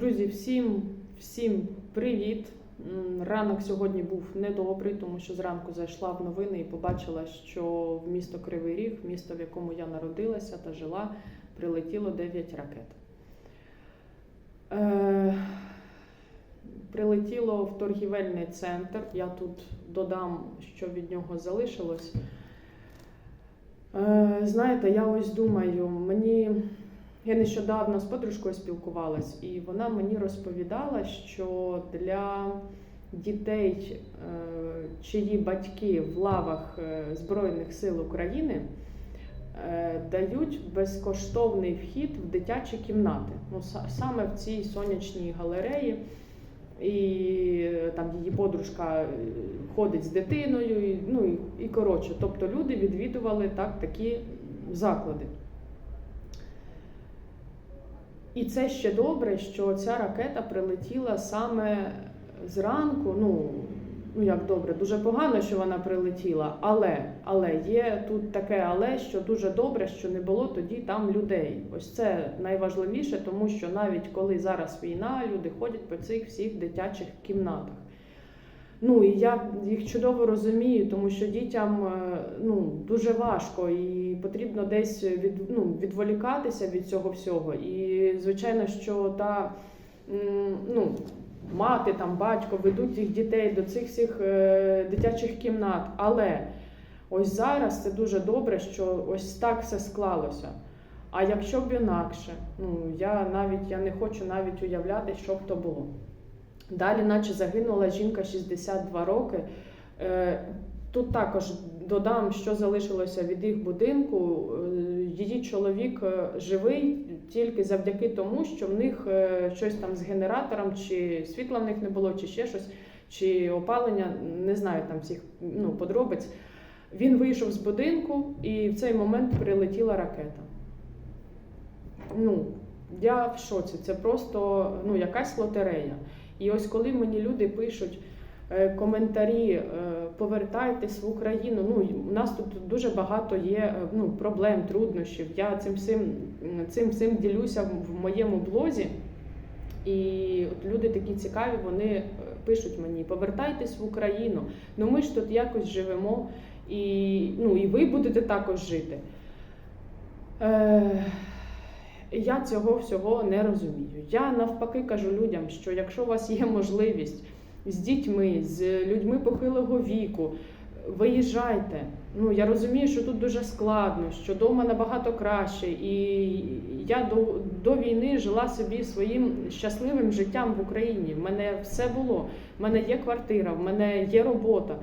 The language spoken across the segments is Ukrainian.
Друзі, всім, всім привіт! Ранок сьогодні був недобрий, тому що зранку зайшла в новини і побачила, що в місто Кривий Ріг, місто, в якому я народилася та жила, прилетіло 9 ракет. Е, прилетіло в торгівельний центр. Я тут додам, що від нього залишилось. Е, знаєте, я ось думаю, мені. Я нещодавно з подружкою спілкувалась, і вона мені розповідала, що для дітей, е, чиї батьки в лавах е, Збройних сил України е, дають безкоштовний вхід в дитячі кімнати. Ну, саме в цій сонячній галереї. І там її подружка ходить з дитиною, і, ну і, і коротше, тобто люди відвідували так такі заклади. І це ще добре, що ця ракета прилетіла саме зранку. Ну, ну як добре, дуже погано, що вона прилетіла, але, але є тут таке але, що дуже добре, що не було тоді там людей. Ось це найважливіше, тому що навіть коли зараз війна, люди ходять по цих всіх дитячих кімнатах. Ну і я їх чудово розумію, тому що дітям е, ну, дуже важко і потрібно десь від, ну, відволікатися від цього всього. І звичайно, що та ну, мати, там, батько ведуть їх дітей до цих всіх е, дитячих кімнат. Але ось зараз це дуже добре, що ось так все склалося. А якщо б інакше, ну я навіть я не хочу навіть уявляти, що б то було. Далі, наче загинула жінка 62 роки. Е, Тут також додам, що залишилося від їх будинку. Е, Її чоловік е, живий тільки завдяки тому, що в них щось там з генератором, чи світла в них не було, чи ще щось, чи опалення, не знаю там всіх ну, подробиць. Він вийшов з будинку, і в цей момент прилетіла ракета. Ну, я в шоці. Це просто ну, якась лотерея. І ось коли мені люди пишуть е, коментарі, е, повертайтесь в Україну. Ну у нас тут дуже багато є е, ну, проблем, труднощів. Я цим всім, цим всім ділюся в моєму блозі. І от люди такі цікаві, вони пишуть мені: повертайтесь в Україну. Ну ми ж тут якось живемо, і, ну, і ви будете також жити. Е, я цього всього не розумію. Я навпаки кажу людям, що якщо у вас є можливість з дітьми, з людьми похилого віку, виїжджайте. Ну я розумію, що тут дуже складно, що вдома набагато краще. І я до, до війни жила собі своїм щасливим життям в Україні. В мене все було. В мене є квартира, в мене є робота.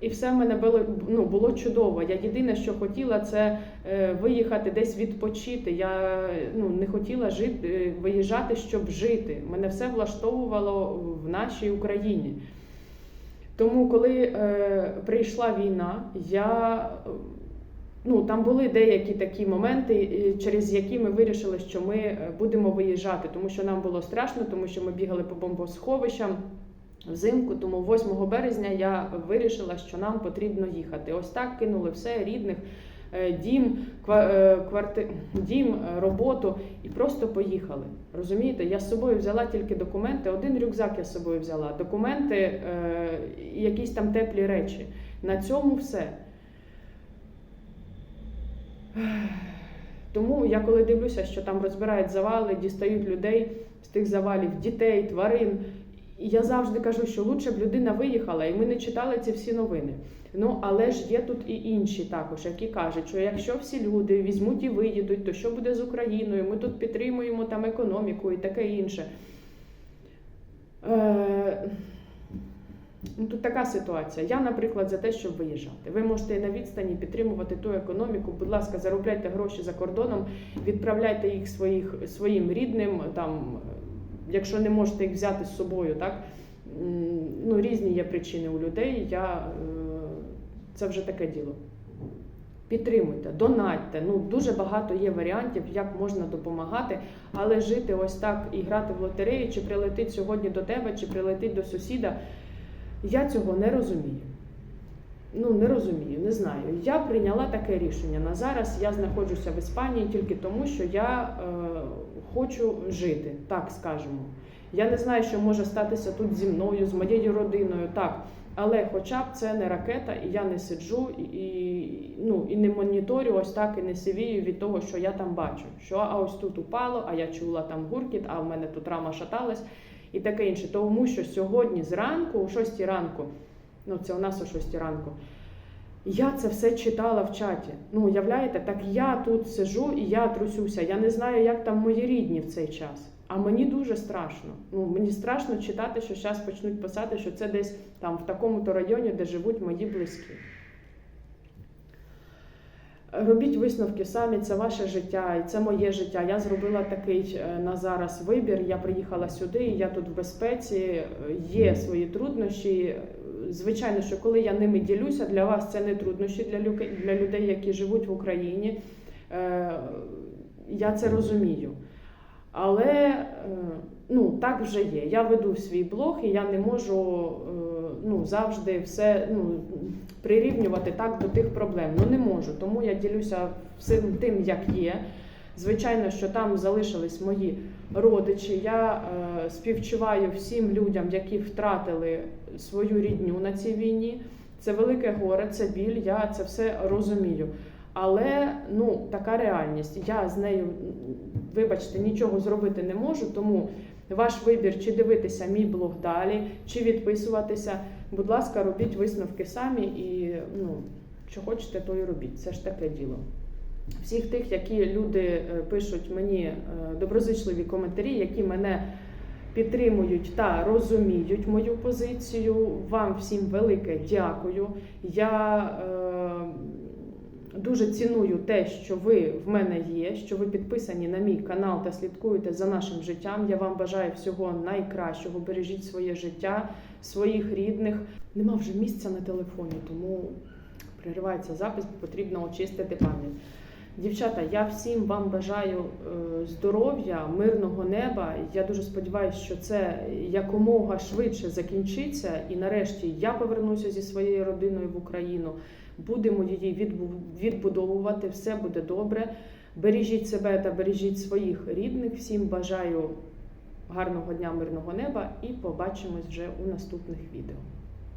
І все в мене було ну, було чудово. Я єдине, що хотіла, це е, виїхати десь відпочити. Я ну, не хотіла жити, е, виїжджати, щоб жити. Мене все влаштовувало в нашій Україні. Тому, коли е, прийшла війна, я ну, там були деякі такі моменти, е, через які ми вирішили, що ми будемо виїжджати, тому що нам було страшно, тому що ми бігали по бомбосховищам взимку. Тому 8 березня я вирішила, що нам потрібно їхати. Ось так кинули все рідних. е, Дім, е, кварти... дім, е, роботу і просто поїхали. Розумієте, я з собою взяла тільки документи. Один рюкзак я з собою взяла, документи і якісь там теплі речі. На цьому все. Тому я коли дивлюся, що там розбирають завали, дістають людей з тих завалів, дітей, тварин. І я завжди кажу, що лучше б людина виїхала, і ми не читали ці всі новини. Ну але ж є тут і інші також, які кажуть, що якщо всі люди візьмуть і виїдуть, то що буде з Україною? Ми тут підтримуємо там економіку і таке інше. Е, Ну, тут така ситуація. Я, наприклад, за те, щоб виїжджати. Ви можете на відстані підтримувати ту економіку. Будь ласка, заробляйте гроші за кордоном, відправляйте їх своїх, своїм рідним. Там, якщо не можете їх взяти з собою, так ну, різні є причини у людей. Я, е, це вже таке діло. Підтримуйте, донатьте. Ну дуже багато є варіантів, як можна допомагати, але жити ось так і грати в лотерею, чи прилетить сьогодні до тебе, чи прилетить до сусіда. Я цього не розумію. Ну, не розумію, не знаю. Я прийняла таке рішення. На зараз я знаходжуся в Іспанії тільки тому, що я е, хочу жити, так скажемо. Я не знаю, що може статися тут зі мною, з моєю родиною, так. Але хоча б це не ракета, і я не сиджу і, ну, і не моніторю ось так і не сивію від того, що я там бачу. Що а ось тут упало, а я чула там гуркіт, а в мене тут рама шаталась і таке інше. Тому що сьогодні зранку, о 6 ранку, ну це у нас о 6 ранку, я це все читала в чаті. Ну, уявляєте, так я тут сижу і я трусюся. Я не знаю, як там мої рідні в цей час. А мені дуже страшно. Ну, мені страшно читати, що зараз почнуть писати, що це десь там в такому-то районі, де живуть мої близькі. Робіть висновки самі, це ваше життя, і це моє життя. Я зробила такий е, на зараз вибір. Я приїхала сюди, і я тут в безпеці. Е, Є свої труднощі. Звичайно, що коли я ними ділюся, для вас це не труднощі для людей, які живуть в Україні. Е, Я це розумію. Але е, ну, так вже є. Я веду свій блог, і я не можу е, ну, завжди все ну, прирівнювати так до тих проблем. Ну не можу. Тому я ділюся всім тим, як є. Звичайно, що там залишились мої родичі. Я е, співчуваю всім людям, які втратили свою рідню на цій війні. Це велике горе, це біль. Я це все розумію. Але ну така реальність. Я з нею, вибачте, нічого зробити не можу. Тому ваш вибір, чи дивитися мій блог далі, чи відписуватися. Будь ласка, робіть висновки самі і ну, що хочете, то і робіть. Це ж таке діло. Всіх тих, які люди е, пишуть мені е, доброзичливі коментарі, які мене підтримують та розуміють мою позицію. Вам всім велике дякую. Я е, дуже ціную те, що ви в мене є, що ви підписані на мій канал та слідкуєте за нашим життям. Я вам бажаю всього найкращого. Бережіть своє життя, своїх рідних. Нема вже місця на телефоні, тому переривається запис, потрібно очистити пам'ять. Дівчата, я всім вам бажаю е, здоров'я, мирного неба. Я дуже сподіваюся, що це якомога швидше закінчиться, і нарешті я повернуся зі своєю родиною в Україну. Будемо її відбудовувати. Все буде добре. Бережіть себе та бережіть своїх рідних. Всім бажаю гарного дня, мирного неба і побачимось вже у наступних відео.